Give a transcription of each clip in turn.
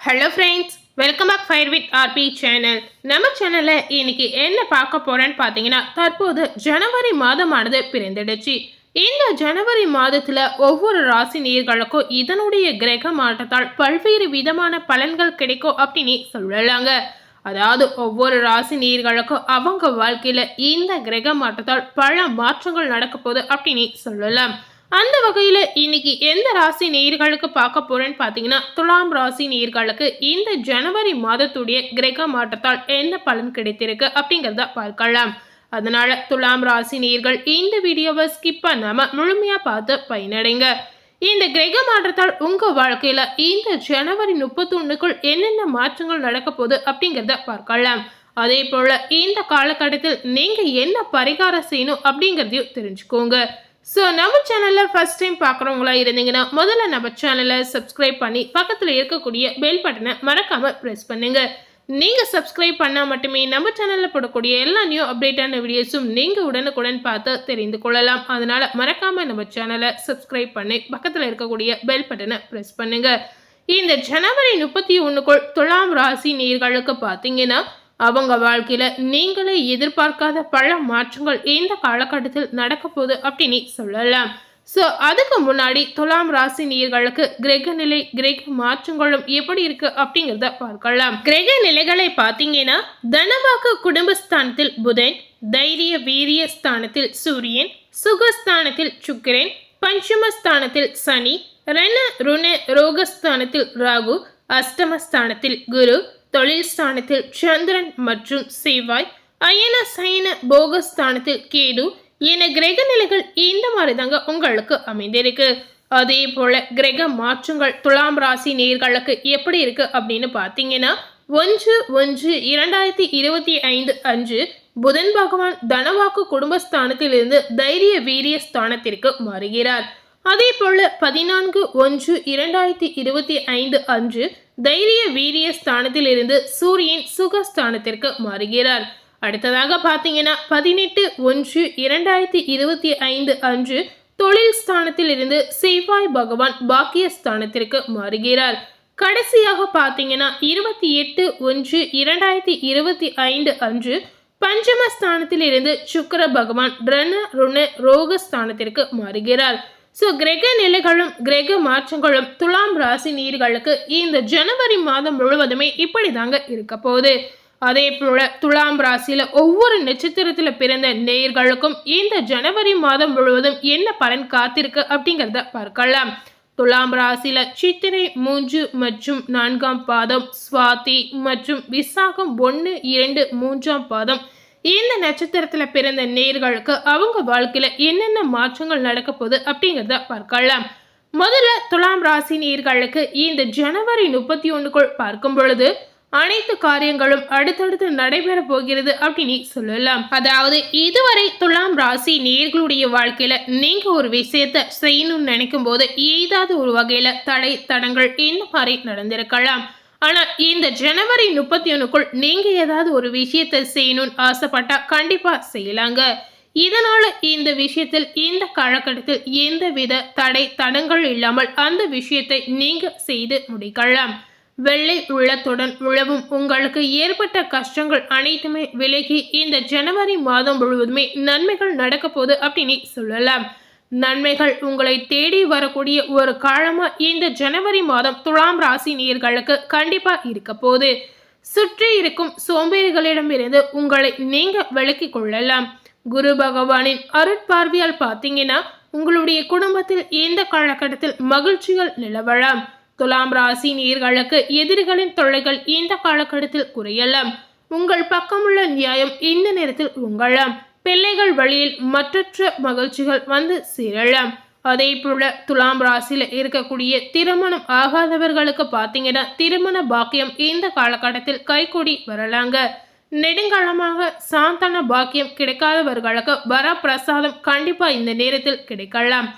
Hello friends welcome back fire with R P channel நம்ம சேனலில் இன்னைக்கு என்ன பார்க்க போகிறேன்னு பார்த்தீங்கன்னா தற்போது ஜனவரி மாதமானது பிறந்துடுச்சு. இந்த ஜனவரி மாதத்தில் ஒவ்வொரு ராசி நீர்களுக்கும் இதனுடைய கிரக மாற்றத்தால் பல்வேறு விதமான பலன்கள் கிடைக்கும் அப்படின்னு சொல்லலாங்க. அதாவது ஒவ்வொரு ராசி நீர்களுக்கும் அவங்க வாழ்க்கையில் இந்த கிரக மாற்றத்தால் பல மாற்றங்கள் நடக்க போகுது அப்படின்னு சொல்லலாம். அந்த வகையில் இன்னைக்கு எந்த ராசி நேர்களுக்கு பார்க்க போறேன்னு பார்த்தீங்கன்னா துலாம் ராசி நேர்களுக்கு இந்த ஜனவரி மாதத்துடைய கிரக மாற்றத்தால் என்ன பலன் கிடைத்திருக்கு அப்படிங்கிறத பார்க்கலாம். அதனால துலாம் ராசி நேர்கள் இந்த வீடியோவை ஸ்கிப் பண்ணாமல் முழுமையாக பார்த்து பயனடைங்க. இந்த கிரக மாற்றத்தால் உங்கள் வாழ்க்கையில் இந்த ஜனவரி முப்பத்தொன்னுக்குள் என்னென்ன மாற்றங்கள் நடக்க போகுது அப்படிங்கிறத பார்க்கலாம். அதே போல் இந்த காலகட்டத்தில் நீங்கள் என்ன பரிகாரம் செய்யணும் அப்படிங்கிறதையும் தெரிஞ்சுக்கோங்க. ஸோ நம்ம சேனலில் ஃபர்ஸ்ட் டைம் பார்க்குறவங்களா இருந்தீங்கன்னா முதல்ல நம்ம சேனலை சப்ஸ்கிரைப் பண்ணி பக்கத்தில் இருக்கக்கூடிய பெல் பட்டனை மறக்காமல் ப்ரெஸ் பண்ணுங்கள் நீங்கள் சப்ஸ்கிரைப் பண்ணால் மட்டுமே நம்ம சேனலில் போடக்கூடிய எல்லா நியூ அப்டேட்டான வீடியோஸும் நீங்கள் உடனுக்குடன் பார்த்து தெரிந்து கொள்ளலாம். அதனால் மறக்காமல் நம்ம சேனலை சப்ஸ்கிரைப் பண்ணி பக்கத்தில் இருக்கக்கூடிய பெல் பட்டனை ப்ரெஸ் பண்ணுங்கள் இந்த ஜனவரி முப்பத்தி ஒன்றுக்குள் துலாம் ராசி நீர்களுக்கு பார்த்தீங்கன்னா அவங்க வாழ்க்கையில நீங்களே எதிர்பார்க்காத பல மாற்றங்கள் இந்த காலகட்டத்தில் நடக்க போகுது அப்படின்னு சொல்லலாம். ஸோ அதுக்கு முன்னாடி துலாம் ராசி நீர்களுக்கு கிரக நிலை கிரக மாற்றங்களும் எப்படி இருக்கு அப்படிங்கிறத பார்க்கலாம். கிரக நிலைகளை பார்த்தீங்கன்னா தனவாக்கு குடும்பஸ்தானத்தில் புதன் தைரிய வீரிய ஸ்தானத்தில் சூரியன் சுகஸ்தானத்தில் சுக்கிரன் பஞ்சமஸ்தானத்தில் சனி ரண ருண ரோகஸ்தானத்தில் ராகு அஷ்டமஸ்தானத்தில் குரு தொழில் ஸ்தானத்தில் சந்திரன் மற்றும் செவ்வாய் அயன சயன போகஸ்தானத்தில் கேது என கிரக நிலைகள் இந்த மாதிரி தாங்க உங்களுக்கு அமைந்திருக்கு. அதே போல கிரக மாற்றங்கள் துலாம் ராசி நேர்களுக்கு எப்படி இருக்கு அப்படின்னு பார்த்தீங்கன்னா ஒன்று ஒன்று இரண்டாயிரத்தி இருபத்தி ஐந்து அன்று புதன் பகவான் தனவாக்கு குடும்பஸ்தானத்திலிருந்து தைரிய வீரிய ஸ்தானத்திற்கு மாறுகிறார். அதே போல பதினான்கு ஒன்று இரண்டாயிரத்தி இருபத்தி ஐந்து அன்று தைரிய வீரிய ஸ்தானத்திலிருந்து சூரியன் சுகஸ்தானத்திற்கு மாறுகிறார். அடுத்ததாக பார்த்தீங்கன்னா பதினெட்டு ஒன்று இரண்டாயிரத்தி இருபத்தி ஐந்து அன்று தொழில் ஸ்தானத்தில் இருந்து செவ்வாய் பகவான் பாக்கிய ஸ்தானத்திற்கு மாறுகிறார். கடைசியாக பார்த்தீங்கன்னா இருபத்தி எட்டு ஒன்று இரண்டாயிரத்தி இருபத்தி ஐந்து அன்று பஞ்சமஸ்தானத்தில் இருந்து சுக்கர பகவான் ரண ருண ரோகஸ்தானத்திற்கு மாறுகிறார். ஸோ கிரக நிலைகளும் கிரக மாற்றங்களும் துலாம் ராசி நீர்களுக்கு இந்த ஜனவரி மாதம் முழுவதுமே இப்படி தாங்க இருக்க போகுது. அதே போல துலாம் ராசியில ஒவ்வொரு நட்சத்திரத்துல பிறந்த நேயர்களுக்கும் இந்த ஜனவரி மாதம் முழுவதும் என்ன பலன் காத்திருக்கு அப்படிங்கிறத பார்க்கலாம். துலாம் ராசியில சித்திரை மூன்று மற்றும் நான்காம் பாதம் சுவாதி மற்றும் விசாகம் ஒன்று இரண்டு மூன்றாம் பாதம் இந்த நட்சத்திரத்துல பிறந்த நேர்களுக்கு அவங்க வாழ்க்கையில என்னென்ன மாற்றங்கள் நடக்க போகுது அப்படிங்கிறத பார்க்கலாம். முதல்ல துலாம் ராசி நேர்களுக்கு இந்த ஜனவரி முப்பத்தி ஒண்ணுக்குள் பார்க்கும் பொழுது அனைத்து காரியங்களும் அடுத்தடுத்து நடைபெற போகிறது அப்படின்னு சொல்லலாம். அதாவது இதுவரை துலாம் ராசி நேர்களுடைய வாழ்க்கையில நீங்க ஒரு விஷயத்த செய்யணும்னு நினைக்கும் போது ஏதாவது ஒரு வகையில தடை தடங்கள் இந்த மாதிரி நடந்திருக்கலாம். ஆனால் இந்த ஜனவரி முப்பத்தி ஒன்றுக்குள் நீங்கள் ஏதாவது ஒரு விஷயத்தை செய்யணும்னு ஆசைப்பட்டா கண்டிப்பாக செய்யலாங்க. இதனால் இந்த விஷயத்தில் இந்த காலகட்டத்தில் எந்தவித தடை தடங்கள் இல்லாமல் அந்த விஷயத்தை நீங்கள் செய்து முடிக்கலாம். வெள்ளை உள்ளத்துடன் உழவும் உங்களுக்கு ஏற்பட்ட கஷ்டங்கள் அனைத்துமே விலகி இந்த ஜனவரி மாதம் முழுவதுமே நன்மைகள் நடக்க போகுது அப்படின்னு சொல்லலாம். நன்மைகள் உங்களை தேடி வரக்கூடிய ஒரு காலமா இந்த ஜனவரி மாதம் துலாம் ராசி நீர்களுக்கு கண்டிப்பா இருக்க போகுது. சுற்றி இருக்கும் சோம்பேறிகளிடமிருந்து உங்களை நீங்க விலக்கிக் கொள்ளலாம். குரு பகவானின் அருட்பார்வையால் பார்த்தீங்கன்னா உங்களுடைய குடும்பத்தில் இந்த காலகட்டத்தில் மகிழ்ச்சிகள் நிலவலாம். துலாம் ராசி நீர்களுக்கு எதிரிகளின் தொல்லைகள் இந்த காலகட்டத்தில் குறையலாம். உங்கள் பக்கமுள்ள நியாயம் இந்த நேரத்தில் உங்களாம் பிள்ளைகள் வழியில் மற்றற்ற மகிழ்ச்சிகள் வந்து சேரலாம் அதே போல துலாம் ராசியில இருக்கக்கூடிய திருமணம் ஆகாதவர்களுக்கு பார்த்தீங்கன்னா திருமண பாக்கியம் இந்த காலகட்டத்தில் கைகூடி வரலாங்க. நெடுங்காலமாக சாந்தான பாக்கியம் கிடைக்காதவர்களுக்கு வரப்பிரசாதம் கண்டிப்பா இந்த நேரத்தில் கிடைக்கலாம்.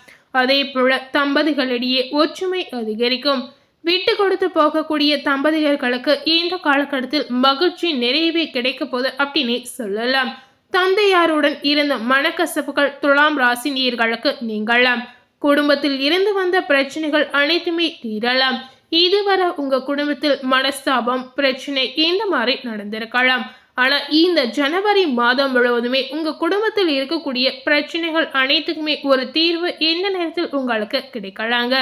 அதே போல தம்பதிகளிடையே ஒற்றுமை அதிகரிக்கும். விட்டு கொடுத்து போகக்கூடிய தம்பதியர்களுக்கு இந்த காலகட்டத்தில் மகிழ்ச்சி நிறையவே கிடைக்க போகுது அப்படின்னு சொல்லலாம். தந்தையாருடன் இருந்த மனக்கசப்புகள் துலாம் ராசினியர்களுக்கு நீங்களாம் குடும்பத்தில் இருந்து வந்த பிரச்சனைகள் அனைத்துமே தீரலாம். இதுவரை உங்க குடும்பத்தில் மனஸ்தாபம் பிரச்சனை இந்த மாதிரி நடந்திருக்கலாம். ஆனா இந்த ஜனவரி மாதம் முழுவதுமே உங்க குடும்பத்தில் இருக்கக்கூடிய பிரச்சனைகள் அனைத்துக்குமே ஒரு தீர்வு எந்த நேரத்தில் உங்களுக்கு கிடைக்கலாங்க?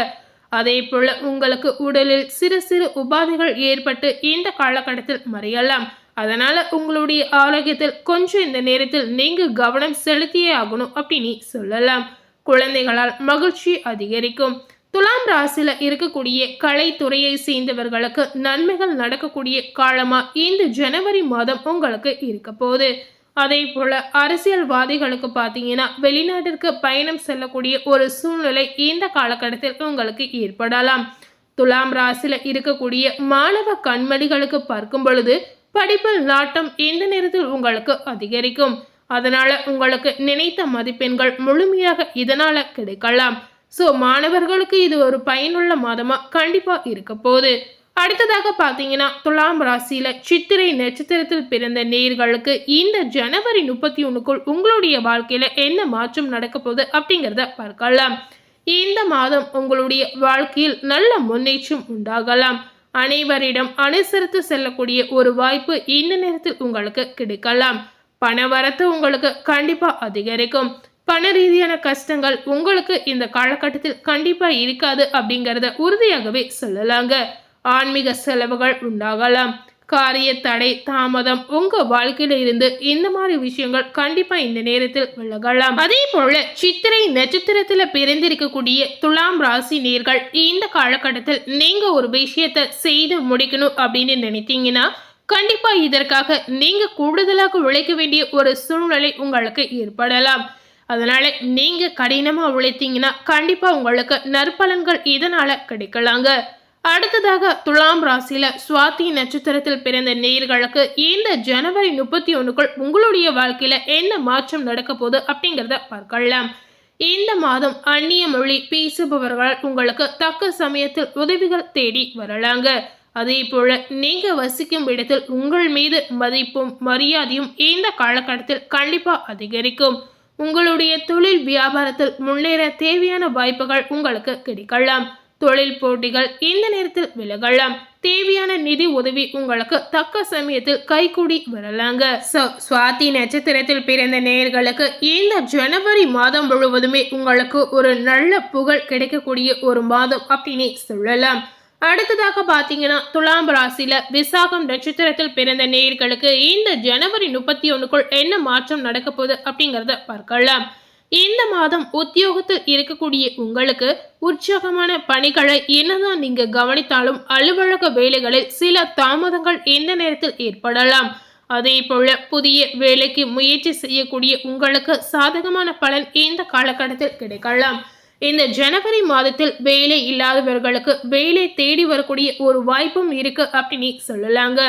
அதே போல உங்களுக்கு உடலில் சிறு சிறு உபாதைகள் ஏற்பட்டு இந்த காலகட்டத்தில் மறையலாம். அதனால உங்களுடைய ஆரோக்கியத்தில் கொஞ்சம் இந்த நேரத்தில் நீங்கள் கவனம் செலுத்தியே ஆகணும் அப்படின்னு சொல்லலாம். குழந்தைகளால் மகிழ்ச்சி அதிகரிக்கும். துலாம் ராசியில் இருக்கக்கூடிய கலைத்துறையை சேர்ந்தவர்களுக்கு நன்மைகள் நடக்கக்கூடிய காலமாக இந்த ஜனவரி மாதம் உங்களுக்கு இருக்க போகுது. அதே போல் அரசியல்வாதிகளுக்கு பார்த்தீங்கன்னா வெளிநாட்டிற்கு பயணம் செல்லக்கூடிய ஒரு சூழ்நிலை இந்த காலகட்டத்தில் உங்களுக்கு ஏற்படலாம். துலாம் ராசியில் இருக்கக்கூடிய மாணவ கண்மணிகளுக்கு பார்க்கும் பொழுது படிப்பில் நாட்டம் இந்த நேரத்தில் உங்களுக்கு அதிகரிக்கும். அதனால உங்களுக்கு நினைத்த மதிப்பெண்கள் முழுமையாக இதனால கிடைக்கலாம். ஸோ மாணவர்களுக்கு இது ஒரு பயனுள்ள மாதமா கண்டிப்பா இருக்க போகுது. அடுத்ததாக பார்த்தீங்கன்னா துலாம் ராசியில சித்திரை நட்சத்திரத்தில் பிறந்த நேர்களுக்கு இந்த ஜனவரி முப்பத்தி ஒண்ணுக்குள் உங்களுடைய வாழ்க்கையில என்ன மாற்றம் நடக்க போகுது அப்படிங்கிறத பார்க்கலாம். இந்த மாதம் உங்களுடைய வாழ்க்கையில் நல்ல முன்னேற்றம் உண்டாகலாம். அனைவரிடம் அனுசரித்து செல்லக்கூடிய ஒரு வாய்ப்பு இந்த நேரத்தில் உங்களுக்கு கிடைக்கலாம். பண வரத்து உங்களுக்கு கண்டிப்பாக அதிகரிக்கும். பண ரீதியான கஷ்டங்கள் உங்களுக்கு இந்த காலகட்டத்தில் கண்டிப்பாக இருக்காது அப்படிங்கிறத உறுதியாகவே சொல்லலாங்க. ஆன்மீக செலவுகள் உண்டாகலாம். காரிய தடை தாமதம் உங்க வாழ்க்கையில இருந்து இந்த மாதிரி விஷயங்கள் கண்டிப்பா இந்த நேரத்தில் விலகலாம். அதே போல சித்திரை நட்சத்திரத்துல பிறந்திருக்கக்கூடிய துலாம் ராசி நேர்கள் இந்த காலகட்டத்தில் நீங்க ஒரு விஷயத்தை செய்து முடிக்கணும் அப்படின்னு நினைத்தீங்கன்னா கண்டிப்பா இதற்காக நீங்க கூடுதலாக உழைக்க வேண்டிய ஒரு சூழ்நிலை உங்களுக்கு ஏற்படலாம். அதனால நீங்க கடினமா உழைத்தீங்கன்னா கண்டிப்பா உங்களுக்கு நற்பலன்கள் இதனால கிடைக்கலாங்க. அடுத்ததாக துலாம் ராசியில சுவாதி நட்சத்திரத்தில் பிறந்த நேர்களுக்கு இந்த ஜனவரி முப்பத்தி ஒண்ணுக்குள் உங்களுடைய வாழ்க்கையில என்ன மாற்றம் நடக்க போகுது அப்படிங்கிறத பார்க்கலாம். இந்த மாதம் அந்நிய மொழி பேசுபவர்கள் உங்களுக்கு தக்க சமயத்தில் உதவிகள் தேடி வரலாங்க. அதே போல நீங்க வசிக்கும் இடத்தில் உங்கள் மீது மதிப்பும் மரியாதையும் இந்த காலகட்டத்தில் கண்டிப்பா அதிகரிக்கும். உங்களுடைய தொழில் வியாபாரத்தில் முன்னேற தேவையான வாய்ப்புகள் உங்களுக்கு கிடைக்கலாம். தொழில் போட்டிகள் இந்த நேரத்தில் விலகலாம். தேவையான நிதி உதவி உங்களுக்கு தக்க சமயத்தில் கைகூடி வரலாங்க. சுவாதி நட்சத்திரத்தில் பிறந்த நேயர்களுக்கு இந்த ஜனவரி மாதம் முழுவதுமே உங்களுக்கு ஒரு நல்ல புகழ் கிடைக்கக்கூடிய ஒரு மாதம் அப்படின்னு சொல்லலாம். அடுத்ததாக பார்த்தீங்கன்னா துலாம் ராசியில விசாகம் நட்சத்திரத்தில் பிறந்த நேயர்களுக்கு இந்த ஜனவரி முப்பத்தி ஒண்ணுக்குள் என்ன மாற்றம் நடக்க போகுது அப்படிங்கிறத பார்க்கலாம். இந்த மாதம் உத்தியோகத்தில் இருக்கக்கூடிய உங்களுக்கு உற்சாகமான பணிகளை என்னதான் நீங்க கவனித்தாலும் அலுவலக வேலைகளில் சில தாமதங்கள் இந்த நேரத்தில் ஏற்படலாம்? அதே போல புதிய வேலைக்கு முயற்சி செய்யக்கூடிய உங்களுக்கு சாதகமான பலன் இந்த காலகட்டத்தில் கிடைக்கலாம்? இந்த ஜனவரி மாதத்தில் வேலை இல்லாதவர்களுக்கு வேலை தேடி வரக்கூடிய ஒரு வாய்ப்பும் இருக்கு அப்படின்னு சொல்லலாங்க.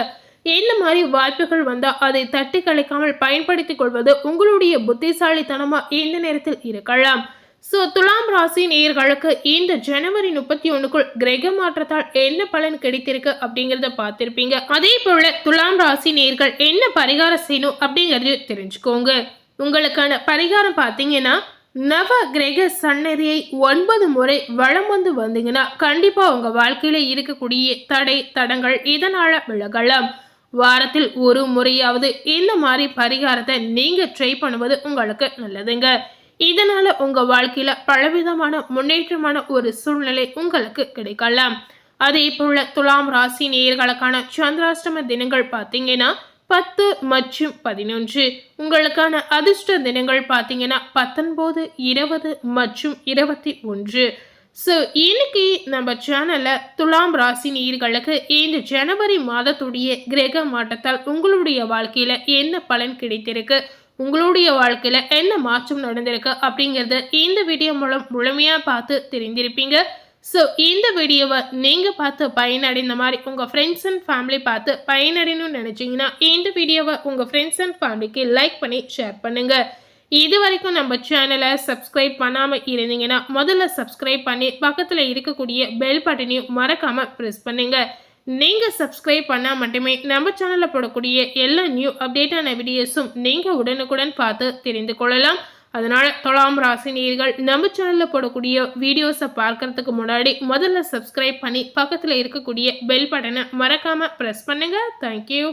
இந்த மாதிரி வாய்ப்புகள் வந்தால் அதை தட்டி கழிக்காமல் பயன்படுத்திக் கொள்வது உங்களுடைய புத்திசாலித்தனமாக இந்த நேரத்தில் இருக்கலாம். ஸோ துலாம் ராசி நேர்களுக்கு இந்த ஜனவரி முப்பத்தி ஒன்றுக்குள் கிரக மாற்றத்தால் என்ன பலன் கிடைத்திருக்கு அப்படிங்கிறத பார்த்துருப்பீங்க. அதே போல துலாம் ராசி நேர்கள் என்ன பரிகாரம் செய்யணும் அப்படிங்கிறது தெரிஞ்சுக்கோங்க. உங்களுக்கான பரிகாரம் பார்த்தீங்கன்னா நவ கிரக சன்னதியை ஒன்பது முறை வளம் வந்து வந்தீங்கன்னா கண்டிப்பாக உங்கள் வாழ்க்கையில் இருக்கக்கூடிய தடை தடங்கள் இதனால் விலகலாம். வாரத்தில் ஒரு முறையாவது இந்த மாதிரி பரிகாரத்தை நீங்கள் ட்ரை பண்ணுவது உங்களுக்கு நல்லதுங்க. இதனால் உங்கள் வாழ்க்கையில் பலவிதமான முன்னேற்றமான ஒரு சூழ்நிலை உங்களுக்கு கிடைக்கலாம். அதே போல துலாம் ராசி நேயர்களுக்கான சந்திராஷ்டம தினங்கள் பார்த்தீங்கன்னா பத்து மற்றும் பதினொன்று. உங்களுக்கான அதிர்ஷ்ட தினங்கள் பார்த்தீங்கன்னா பத்தொன்பது இருபது மற்றும் இருபத்தி ஒன்று. ஸோ இன்னைக்கு நம்ம சேனலில் துலாம் ராசி நீர்களுக்கு இந்த ஜனவரி மாதத்துடைய கிரக மாற்றத்தால் உங்களுடைய வாழ்க்கையில் என்ன பலன் கிடைத்திருக்கு? உங்களுடைய வாழ்க்கையில் என்ன மாற்றம் நடந்திருக்கு? அப்படிங்கிறத இந்த வீடியோ மூலம் முழுமையாக பார்த்து தெரிந்திருப்பீங்க. ஸோ இந்த வீடியோவை நீங்கள் பார்த்து பயனடைந்த மாதிரி உங்கள் ஃப்ரெண்ட்ஸ் அண்ட் ஃபேமிலி பார்த்து பயனடையணும்னு நினச்சிங்கன்னா இந்த வீடியோவை உங்கள் ஃப்ரெண்ட்ஸ் அண்ட் ஃபேமிலிக்கு லைக் பண்ணி ஷேர் பண்ணுங்கள் இது வரைக்கும் நம்ம சேனலை சப்ஸ்கிரைப் பண்ணாமல் இருந்தீங்கன்னா முதல்ல சப்ஸ்கிரைப் பண்ணி பக்கத்தில் இருக்கக்கூடிய பெல் பட்டனையும் மறக்காமல் ப்ரெஸ் பண்ணுங்கள் நீங்கள் சப்ஸ்கிரைப் பண்ணால் மட்டுமே நம்ம சேனலில் போடக்கூடிய எல்லா நியூ அப்டேட்டான வீடியோஸும் நீங்கள் உடனுக்குடன் பார்த்து தெரிந்து கொள்ளலாம். அதனால் தொலாம் ராசினியர்கள் நம்ம சேனலில் போடக்கூடிய வீடியோஸை பார்க்கறதுக்கு முன்னாடி முதல்ல சப்ஸ்கிரைப் பண்ணி பக்கத்தில் இருக்கக்கூடிய பெல் பட்டனை மறக்காமல் ப்ரெஸ் பண்ணுங்கள் தேங்க்யூ